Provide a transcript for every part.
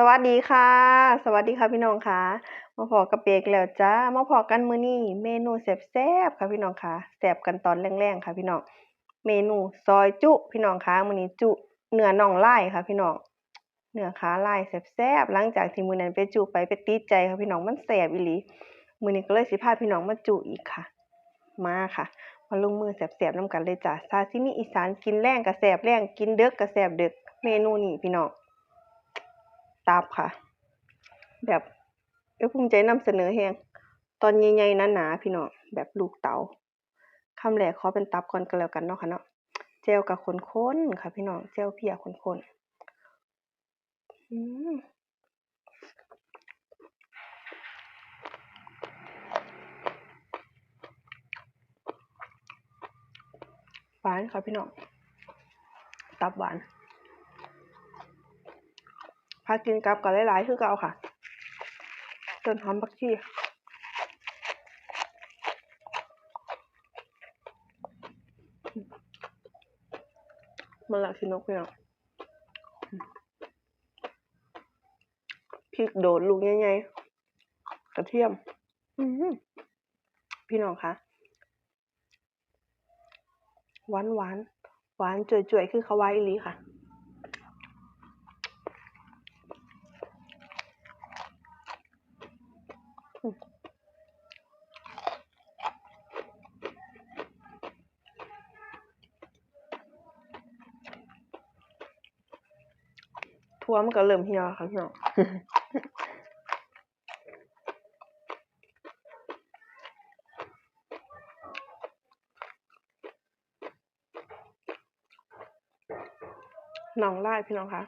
สวัสดีค่ะ สวัสดีค่ะพี่น้องค่ะมาพอกับเปกแล้วจ้ามาพอกันมื้อนี้เมนูแซ่บๆค่ะพี่น้องค่ะแซ่บกันตอนแรงๆค่ะพี่น้องเมนูซอยจุพี่น้องค่ะมื้อนี้จุเนื้อน่องไลายค่ะพี่น้องเนื้อขาไลายแซ่บๆหลังจากที่มื้อนั้นไปจุไปไปติดใจค่ะพี่น้องมันแซ่บอีหลีมื้อนี้ก็เลยสิพาพี่น้องมาจุอีกค่ะ มาค่ะมาลงมือแซ่บๆน้ำกันเลยจ้ะซาซิมิอีสานกินแรงก็แซ่บแรงกินเดึกก็แซ่บเดึกเมนูนี้พี่น้อง ตับค่ะ แบบเอ้ภูมิใจนำเสนอแฮงตอนใหญ่ๆหนาๆพี่น้องแบบลูกเต๋าคำแรกขอเป็นตับก่อนก็แล้วกันเนาะค่ะเนาะแจ่วก็ข้นค่ะ พี่น้องแจ่วเพียข้นๆอืมหวานค่ะพี่น้องตับหวาน พากินกับก็หลายๆ คือเก่าค่ะ ต้นหอมผักชีมันละคินกพี่น้องพริกโดดลูกใหญ่ๆกระเทียม พี่น้องคะหวานหวานหวานจ่วยๆ คือเขาว่าอีลีค่ะ ทั่วมันก็เริ่มเหี่ยวค่ะพี่น้องน้องไล่พี่น้องคะ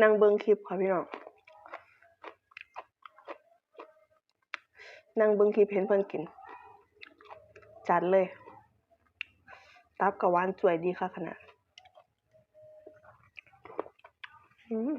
นั่งเบิ้งคลิปค่ะพี่น้องนั่งเบิ้งคลิปเห็นเพิ่นกิน จัดเลย ตับกับวานสวยดีค่ะขนาด อืม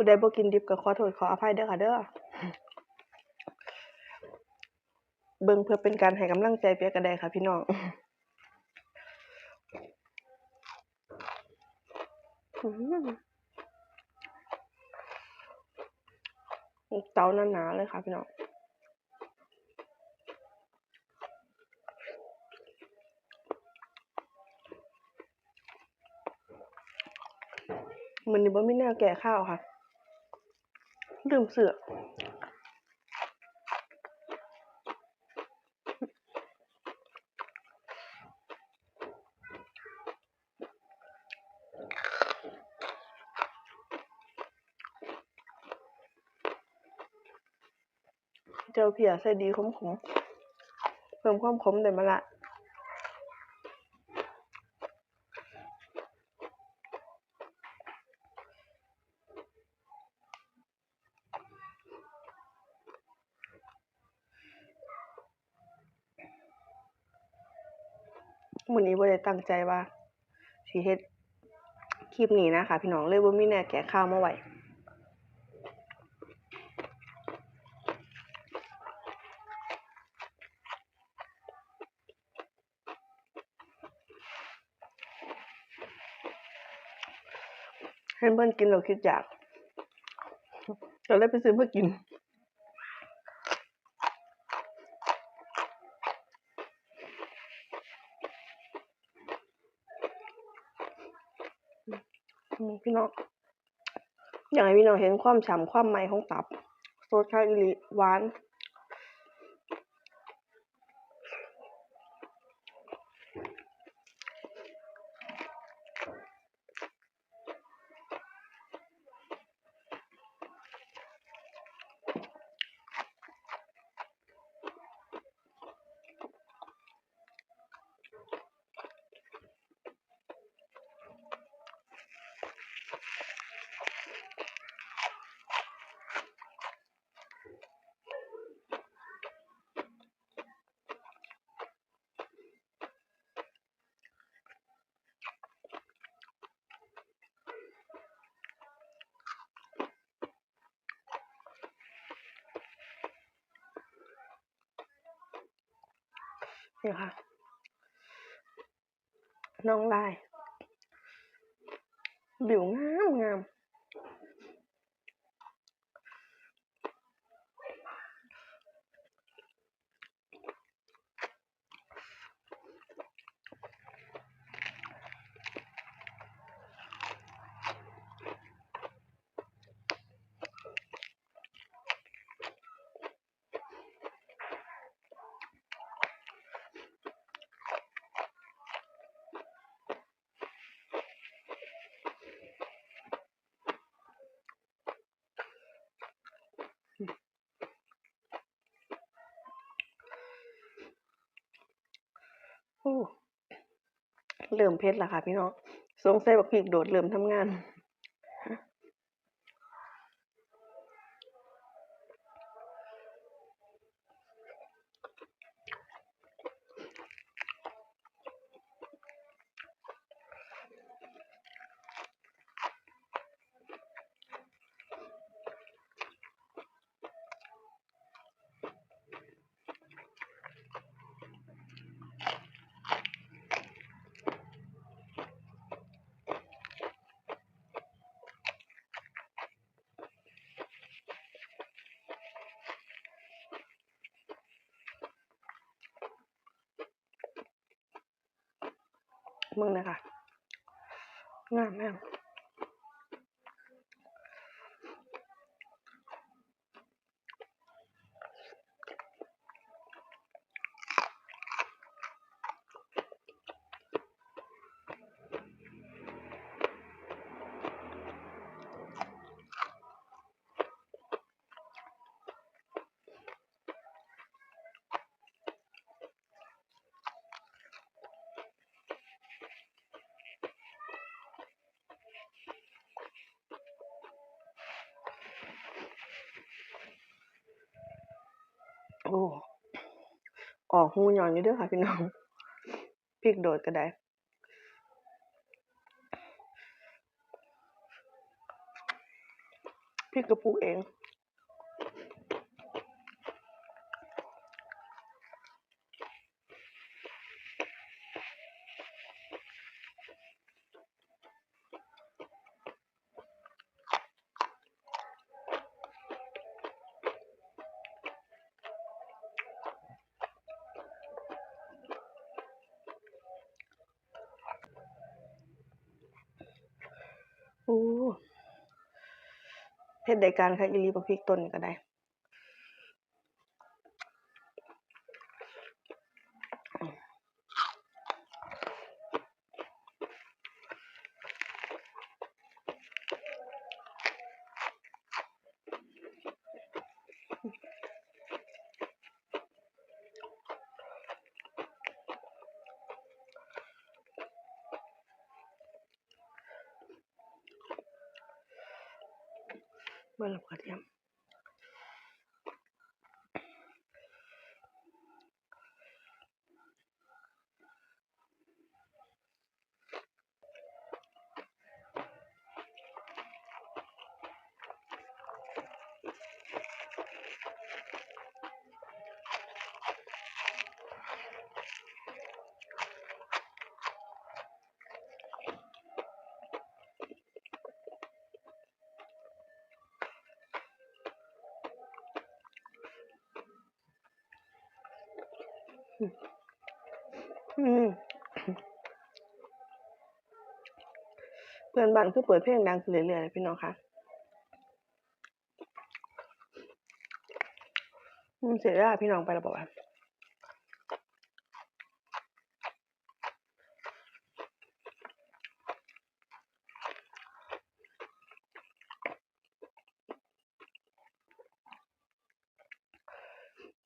ผู้ใดบ่กินดิบก็ขอโทษขออภัยเด้อค่ะเด้อเบิ่งเพื่อเป็นการให้กำลังใจเปียกก็ได้ค่ะพี่น้องเตาหนาๆเลยค่ะพี่น้องมื้อนี้บ่มีแนวแก้ข้าวค่ะ ลืมเสื้อเจียวเพียใส่ดีขมๆเพิ่มความขมได้มาละ มื้อนี้บ่ได้ตั้งใจว่าสิเฮ็ดคลิปนี้นะคะ พี่น้องเลยบ่มีแนวแก้ข้าวมาไว้เห็นเพิ่นกินแล้วคิดอยากก็เลยไปซื้อมากิน พี่น้องอยากให้พี่น้องเห็นความฉ่ำความใหม่ของตับสดค่ะอีหลีหวาน นี่ค่ะ น้องลาย บิวงามงาม โอ้ เริ่มเผ็ดแล้วค่ะพี่น้องสงสัยบักพริกโดดเริ่มทำงาน มึงนะคะงามแม่ง โอ้ออกหูหย่อนอยู่ด้อค่ะพี่น้องพริกโดดก็ได้พริกกระปุกเอง โอ้เฮ็ดได้การค่ะอีหลีบักพริกต้นก็ได้ เบิ่ เพื่อนบ้านคือเปิดเพลงดังขึ้นเรื่อยๆเลยพี่น้องคะอืมเสียเวลาพี่น้องไปแล้วบอกว่า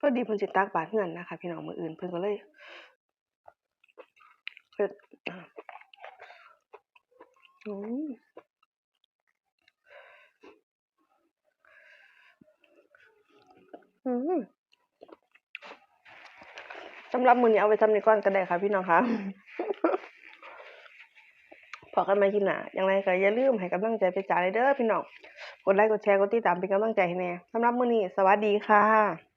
พอดีเพิ่นสิตักบาตรเฮือนนะคะ พี่น้องมืออื่นเพิ่นก็เลยเฮ็ดอืมอืมสำหรับมือนี้เอาไว้ส่ำนี้อนก็ได้ค่ะพี่น้องคะพอกันม่คลิปหน้าจั่างใดก็อย่าลืมให้กำลังใจเพชรจ๋าเลยเด้อพี่น้อง กดไลค์กดแชร์กดติดตามเป็นกำลังใจให้แน่สำหรับมื้อนี้ สวัสดีค่ะ